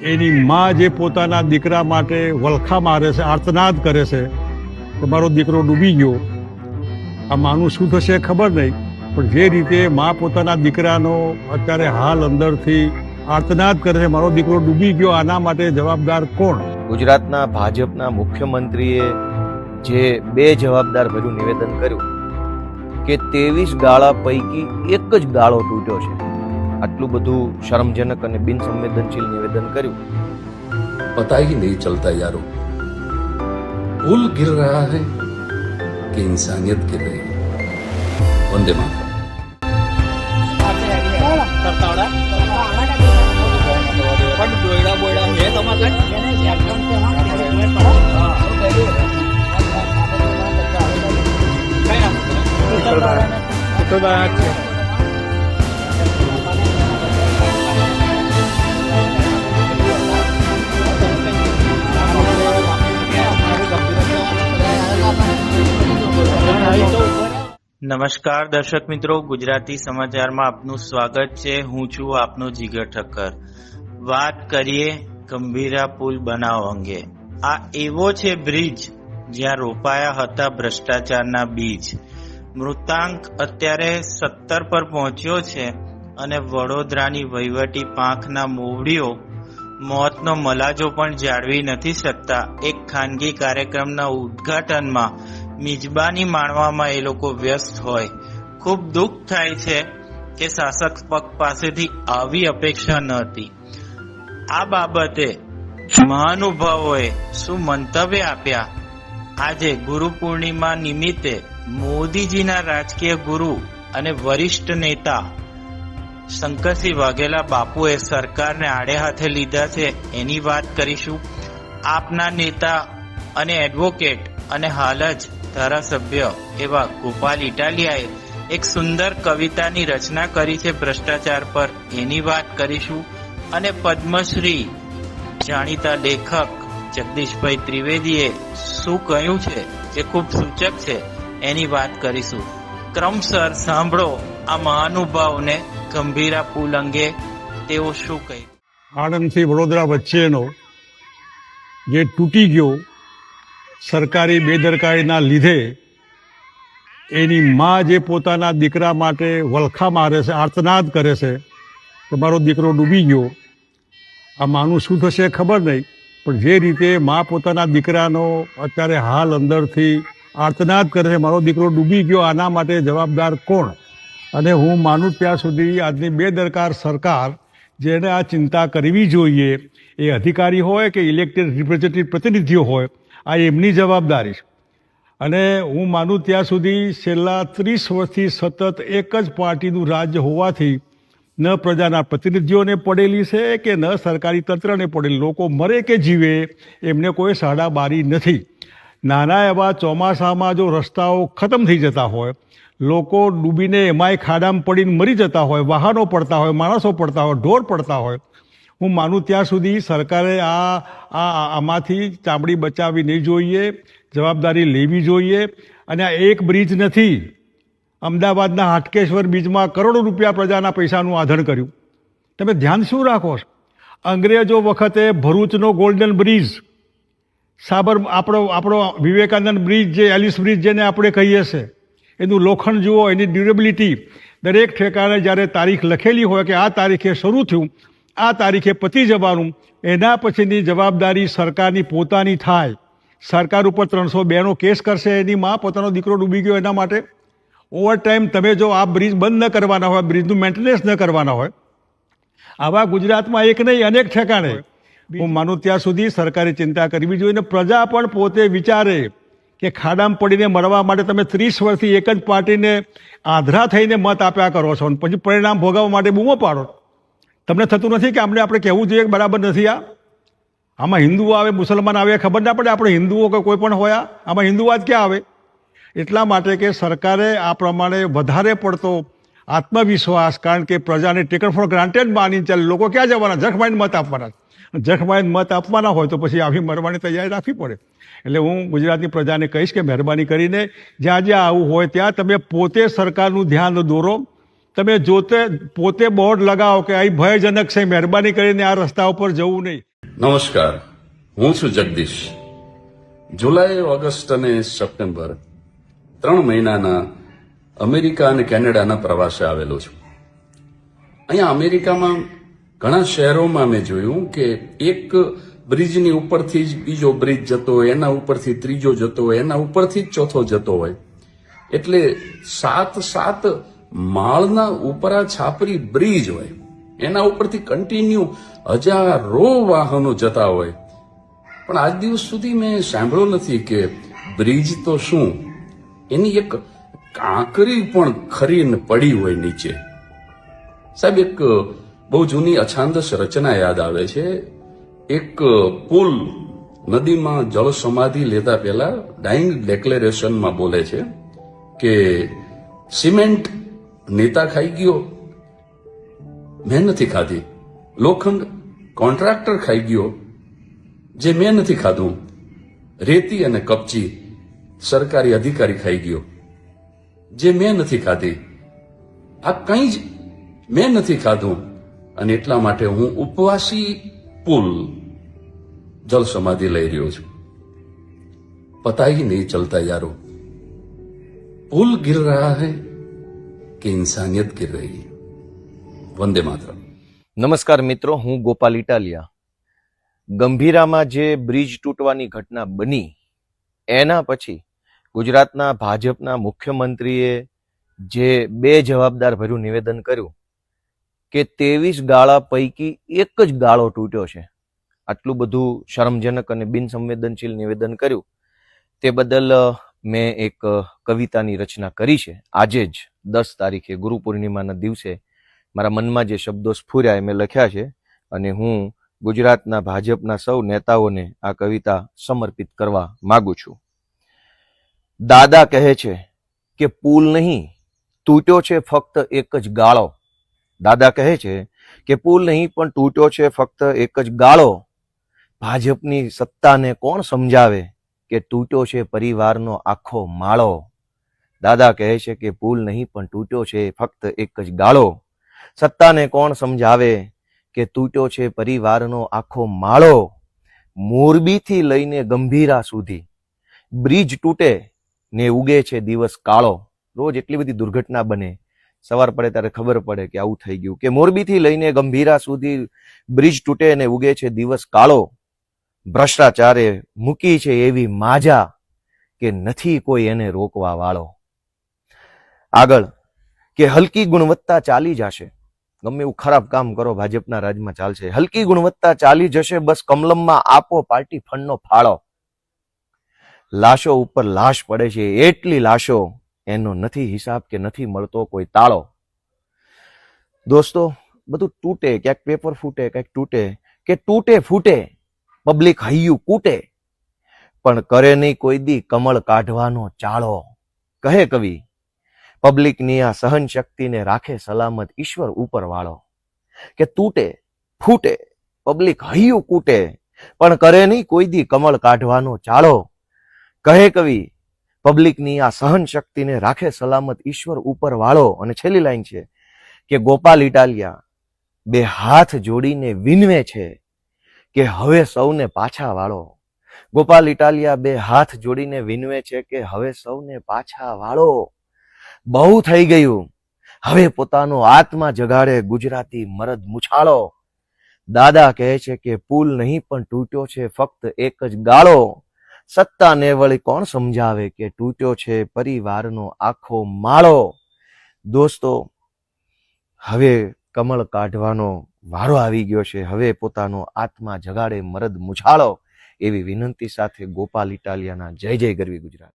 એની માં જે પોતાના દીકરા માટે વલખા મારે છે, આર્તનાદ કરે છે કે મારો દીકરો ડૂબી ગયો. આ માનું શું થશે ખબર નહીં, પણ જે રીતે માં પોતાના દીકરાનો અત્યારે હાલ અંદરથી આર્તનાદ કરે છે, મારો દીકરો ડૂબી ગયો, આના માટે જવાબદાર કોણ? ગુજરાતના ભાજપના મુખ્યમંત્રીએ જે બે જવાબદાર ભર્યું નિવેદન કર્યું, કે ત્રેવીસ ગાળા પૈકી એક જ ગાળો તૂટ્યો છે. આટલું બધું શરમજનક અને બિનસંવેદનશીલ નિવેદન કર્યું? પતા હી નહીં ચલતા યારો. પુલ ગિર રહ્યા હૈ કે ઇન્સાનિયત ગિર રહી હૈ? વંદે માતા નમસ્કાર દર્શક મિત્રો, ગુજરાતી સમાચારમાં આપનું સ્વાગત છે. હું છું આપનો જીગર ઠક્કર. વાત કરીએ ગંભીરા પુલ બનાવ અંગે. આ એવો છે બ્રિજ જ્યાં રોપાયા હતા ભ્રષ્ટાચારના બીજ. મૃતાંક અત્યારે સત્તર પર પહોંચ્યો છે અને વડોદરાની વહીવટી પાંખના મોવડીઓ મોતનો મલાજો પણ જાળવી નથી શકતા. એક ખાનગી કાર્યક્રમના ઉદ્ઘાટનમાં મિજબાની માણવામાં એ લોકો વ્યસ્ત હોય. ખૂબ દુઃખ થાય છે કે શાસક પક્ષ પાસેથી આવી અપેક્ષા ન હતી. આ બાબતે મહાનુભાવોએ શું મંતવ્ય આપ્યા? આજે ગુરુ પૂર્ણિમા નિમિત્તે મોદીજીના રાજકીય ગુરુ અને વરિષ્ઠ નેતા શંકરસિંહ વાઘેલા બાપુએ સરકારને આડે હાથે લીધા છે એની વાત કરીશું. આપના નેતા અને એડવોકેટ અને હાલ જ ધારાસભ્ય એવા ગોપાલ ઇટાલિયાએ એક સુંદર કવિતાની રચના કરી છે ભ્રષ્ટાચાર પર. એની વાત કરીશું અને પદ્મશ્રી જાણીતા લેખક જગદીશભાઈ ત્રિવેદીએ શું કહ્યું છે જે ખૂબ સૂચક છે. એની વાત કરીશું. ક્રમસર સાંભળો આ મહાનુભાવને ગંભીરા પુલ અંગે તેઓ શું કહે. આણંદથી વડોદરા વચ્ચેનો જે તૂટી ગયો સરકારી બેદરકારીના લીધે એની મા જે પોતાના દીકરા માટે વલખા મારે છે, આર્તનાદ કરે છે, કે મારો દીકરો ડૂબી ગયો. આ માનું શું થશે ખબર નહીં, પણ જે રીતે મા પોતાના દીકરાનો અત્યારે હાલ અંદરથી આર્તનાદ કરે છે, મારો દીકરો ડૂબી ગયો, આના માટે જવાબદાર કોણ? અને હું માનું ત્યાં સુધી આજની બેદરકાર સરકાર જેને આ ચિંતા કરવી જોઈએ, એ અધિકારી હોય કે ઇલેક્ટેડ રિપ્રેઝેન્ટેટિવ પ્રતિનિધિઓ હોય આ એમની જવાબદારી છે. અને હું માનું ત્યાં સુધી છેલ્લા ત્રીસ વર્ષથી સતત એક જ પાર્ટીનું રાજ્ય હોવાથી ન પ્રજાના પ્રતિનિધિઓને પડેલી છે કે ન સરકારી તંત્રને પડેલી. લોકો મરે કે જીવે એમને કોઈ સાડા બારી નથી. નાના એવા ચોમાસામાં જો રસ્તાઓ ખતમ થઈ જતા હોય, લોકો ડૂબીને એમાંય ખાડામાં પડીને મરી જતા હોય, વાહનો પડતા હોય, માણસો પડતા હોય, ઢોર પડતા હોય હું માનું ત્યાં સુધી સરકારે આ આ આમાંથી ચામડી બચાવવી જોઈએ, જવાબદારી લેવી જોઈએ. અને આ એક બ્રિજ નથી. અમદાવાદના હાટકેશ્વર બ્રિજમાં કરોડો રૂપિયા પ્રજાના પૈસાનું આધણ કર્યું. તમે ધ્યાન શું રાખો અંગ્રેજો વખતે ભરૂચનો ગોલ્ડન બ્રિજ, સાબર, આપણો આપણો વિવેકાનંદ બ્રિજ જે, એલિસ બ્રિજ જેને આપણે કહીએ છીએ એનું લોખંડ જુઓ, એની ડ્યુરેબિલિટી. દરેક ઠેકાણે જ્યારે તારીખ લખેલી હોય કે આ તારીખે શરૂ થયું આ તારીખે પતી જવાનું. એના પછીની જવાબદારી સરકારની પોતાની થાય. સરકાર ઉપર ત્રણસો બેનો કેસ કરશે, એની માં પોતાનો દીકરો ડૂબી ગયો એના માટે. ઓવર ટાઈમ તમે જો આ બ્રિજ બંધ ન કરવાના હોય બ્રિજનું મેન્ટેનન્સ ન કરવાના હોય, આવા ગુજરાતમાં એક નહીં, અનેક ઠેકાણે. હું માનું ત્યાં સુધી સરકારે ચિંતા કરવી જોઈએ અને પ્રજા પણ પોતે વિચારે કે ખાડામાં પડીને મરવા માટે તમે ત્રીસ વર્ષથી એક જ પાર્ટીને આધરા થઈને મત આપ્યા કરો છો અને પછી પરિણામ ભોગવવા માટે બૂમો પાડો. તમને થતું નથી કે આપણે આપણે કહેવું જોઈએ બરાબર નથી આ? આમાં હિન્દુઓ આવે, મુસલમાન આવે ખબર ના પડે આપણે હિન્દુઓ કે કોઈ પણ હોય આમાં હિન્દુવાદ ક્યાં આવે? એટલા માટે કે સરકારે આ પ્રમાણે વધારે પડતો આત્મવિશ્વાસ, કારણ કે પ્રજાને ટેકન ફોર ગ્રાન્ટેડ માની ચાલે. લોકો ક્યાં જવાના? જખમાઈને મત આપવાના જખમાઈને મત આપવાના હોય તો પછી આવી મરવાની તૈયારી રાખવી પડે. એટલે હું ગુજરાતની પ્રજાને કહીશ કે મહેરબાની કરીને જ્યાં જ્યાં આવું હોય ત્યાં તમે પોતે સરકારનું ધ્યાન દોરો. તમે જોતે પોતે બોર્ડ લગાવો કે અહીં ભયજનક છે, મહેરબાની કરીને આ રસ્તા ઉપર જવું નહીં. નમસ્કાર. હું છું જગદીશ. જુલાઈ, ઓગસ્ટ અને સપ્ટેમ્બર ત્રણ મહિનાના અમેરિકા અને કેનેડાના પ્રવાસે આવેલો છું. અહીંયા અમેરિકામાં ઘણા શહેરોમાં મેં જોયું કે એક બ્રિજની ઉપરથી જ બીજો બ્રિજ જતો હોય, એના ઉપરથી ત્રીજો જતો હોય, એના ઉપરથી જ ચોથો જતો હોય. એટલે સાત સાત માળના ઉપરા છાપરી બ્રિજ હોય, એના ઉપરથી કન્ટિન્યુ હજારો વાહનો જતા હોય. પણ આજ દિવસ સુધી મેં સાંભળ્યું નથી કે બ્રિજ તો શું? એની એક કાંકરી પણ ખરીને પડી હોય નીચે. સાહેબ, એક બહુ જૂની અછાંદસ રચના યાદ આવે છે. એક પુલ નદીમાં જળ સમાધિ લેતા પહેલા ડાઇંગ ડેક્લેરેશનમાં બોલે છે કે સિમેન્ટ નેતા ખાઈ ગયો. મેં નથી ખાધી. લોખંડ કોન્ટ્રાક્ટર ખાઈ ગયો. જે મેં નથી ખાધું. રેતી અને કપચી સરકારી અધિકારી ખાઈ ગયો. જે મેં નથી ખાધી. આ કંઈ જ મેં નથી ખાધું. અને એટલા માટે હું ઉપવાસી પુલ જલ સમાધિ લઈ રહ્યો છું. પતા નહીં ચલતા યારો. પુલ ગિર રહ્યા હૈ. कि इंसानियत गिर रही है वंदे मातरम નમસ્કાર મિત્રો હું ગોપાલ ઇટાલિયા ગંભીરામાં જે બ્રિજ તૂટવાની ઘટના બની એના પછી ગુજરાતના ભાજપના મુખ્યમંત્રીએ જે બે જવાબદાર ભર્યું નિવેદન કર્યું કે ત્રેવીસ ગાળા પૈકી એક જ ગાળો તૂટ્યો છે આટલું બધું શરમજનક અને બિનસંવેદનશીલ નિવેદન કર્યું તે બદલ અ, મેં એક અ, કવિતાની રચના કરી છે આજે જ દસ તારીખે ગુરુ પૂર્ણિમાના દિવસે મારા મનમાં જે શબ્દો સ્ફુર્યા એ મેં લખ્યા છે અને હું ગુજરાતના ભાજપના સૌ નેતાઓને આ કવિતા સમર્પિત કરવા માગું છું. દાદા કહે છે કે પુલ નહીં, તૂટ્યો છે ફક્ત એક જ ગાળો. દાદા કહે છે કે પુલ નહીં, પણ તૂટ્યો છે ફક્ત એક જ ગાળો. ભાજપની સત્તાને કોણ સમજાવે કે તૂટ્યો છે પરિવારનો આખો માળો? દાદા કહે છે કે પુલ નહીં, પણ તૂટ્યો છે, ફક્ત એક જ ગાળો. સત્તાને કોણ સમજાવે કે તૂટ્યો છે પરિવારનો આખો માળો? મોરબીથી લઈને ગંભીરા સુધી. બ્રિજ તૂટે ને ઉગે છે દિવસ કાળો. રોજ એટલી બધી દુર્ઘટના બને. સવાર પડે ત્યારે ખબર પડે કે આવું થઈ ગયું. કે મોરબીથી લઈને ગંભીરા સુધી બ્રિજ તૂટે ને ઉગે છે દિવસ કાળો. ભ્રષ્ટાચારે મૂકી છે એવી માજા કે નથી કોઈ એને રોકવા વાળો. આગળ કે હલકી ગુણવત્તા ચાલી જશે. ગમે એવું ખરાબ કામ કરો, ભાજપના રાજમાં ચાલશે. હલકી ગુણવત્તા ચાલી જશે, બસ કમલમમાં આપો પાર્ટી ફંડનો ફાળો. લાશો ઉપર લાશ પડે છે, એટલી લાશો એનો નથી હિસાબ કે નથી મળતો કોઈ તાળો. દોસ્તો, બધું તૂટે, ક્યાંક પેપર ફૂટે, ક્યાંક તૂટે. કે તૂટે ફૂટે પબ્લિક હૈયું કૂટે. પણ કરે નહીં કોઈ દી કમળ કાઢવાનો ચાળો. કહે કવિ પબ્લિકની આ સહન શક્તિને રાખે સલામત ઈશ્વર ઉપર વાળો કે તૂટે, ફૂટે, પબ્લિક હૈયું કૂટે, પણ કરે નહીં કોઈ દી કમળ કાઢવાનો ચાળો. કહે કવિ, પબ્લિકની આ સહન શક્તિને રાખે સલામત ઈશ્વર ઉપર વાળો અને છેલ્લી લાઈન છે કે ગોપાલ ઇટાલિયા બે હાથ જોડીને વિનવે છે કે હવે સૌને પાછા વાળો. ગોપાલ ઇટાલિયા બે હાથ જોડીને વિનવે છે કે હવે સૌને પાછા વાળો. બહુ થઈ ગયું. હવે પોતાનો આત્મા જગાડે ગુજરાતી મરદ મુછાળો. દાદા કહે છે કે પુલ નહીં પણ તૂટ્યો છે ફક્ત એક જ ગાળો. સત્તાને વળી કોણ સમજાવે કે તૂટ્યો છે પરિવારનો આખો માળો? દોસ્તો, હવે કમળ કાઢવાનો વારો આવી ગયો છે. હવે પોતાનો આત્મા જગાડે મરદ મુછાળો. એવી વિનંતી સાથે ગોપાલ ઇટાલિયાના જય જય ગરવી ગુજરાત.